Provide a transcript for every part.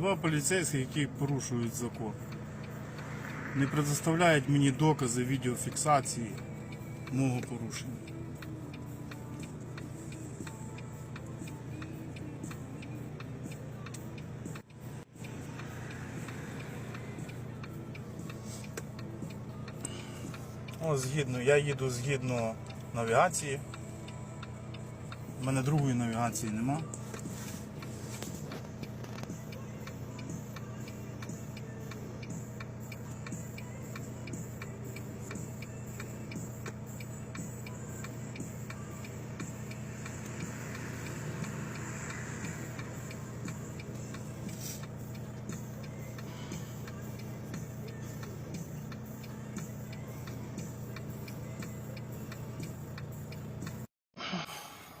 Два поліцейських, які порушують закон. Не предоставляють мені докази відеофіксації мого порушення. О, згідно, я їду згідно навігації. У мене другої навігації нема.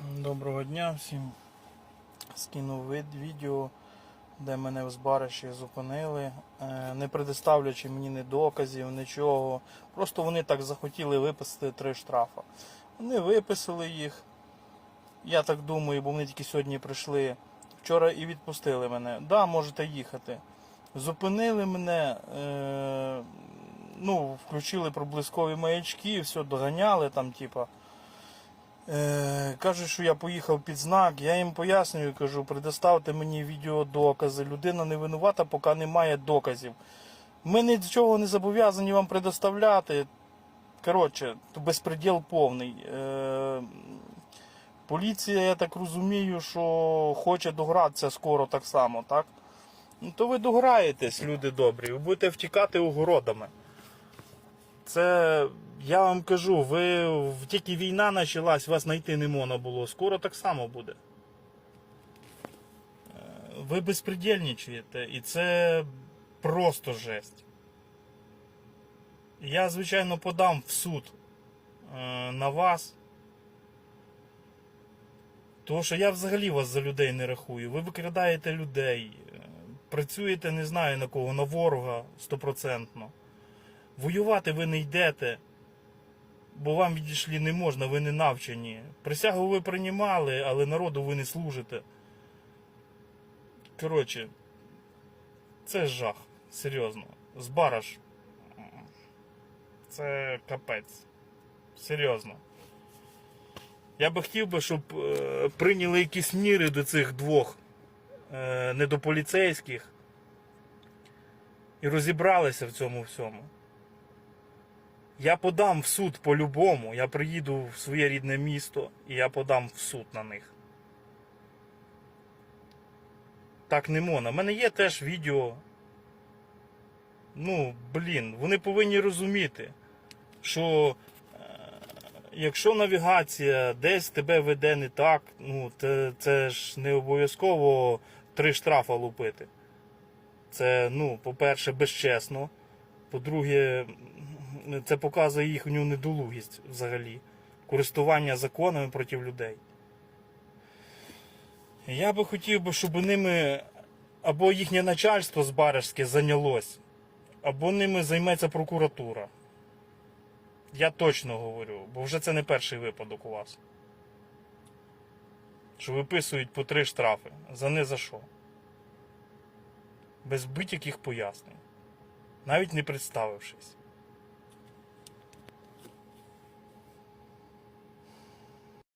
Доброго дня всім. Скинув вид- відео, де мене в Збариші зупинили, е, не предоставлячи мені ні доказів, нічого. Просто вони так захотіли виписати три штрафа. Вони виписали їх. Я так думаю, бо вони тільки сьогодні прийшли. Вчора і відпустили мене. Да, можете їхати. Зупинили мене, е, ну, включили проблискові маячки, все доганяли там, типа. Е, кажуть, що я поїхав під знак. Я їм пояснюю, кажу, предоставте мені відеодокази. Людина не винувата, поки немає доказів. Ми нічого не зобов'язані вам предоставляти. Коротше, безпреділ повний. Е, поліція, я так розумію, що хоче догратися скоро так само, так? Ну то ви дограєтесь, люди добрі, ви будете втікати огородами. Це я вам кажу, ви тільки війна почалась, вас знайти не можна було. Скоро так само буде. Е, Ви безпредельничаєте, і це просто жесть. Я, звичайно, подам в суд е, на вас. Тому що я взагалі вас за людей не рахую. Ви викрадаєте людей, е, працюєте не знаю на кого, на ворога стопроцентно. Воювати ви не йдете, бо вам відійшлі не можна, ви не навчені. Присягу ви приймали, але народу ви не служите. Коротше, це жах. Серйозно. Збараш. Це капець. Серйозно. Я би хотів би, щоб е, прийняли якісь міри до цих двох е, недополіцейських і розібралися в цьому всьому. Я подам в суд по-любому. Я приїду в своє рідне місто і я подам в суд на них. Так не можна. У мене є теж відео. Ну, блін, вони повинні розуміти, що е, якщо навігація десь тебе веде не так, ну, це, це ж не обов'язково три штрафа лупити. Це, ну, по-перше, безчесно. По-друге, це показує їхню недолугість взагалі. Користування законами проти людей. Я би хотів би, щоб ними або їхнє начальство з Баришське зайнялось, або ними займеться прокуратура. Я точно говорю, бо вже це не перший випадок у вас. Що виписують по три штрафи. За не за що. Без будь-яких пояснень. Навіть не представившись.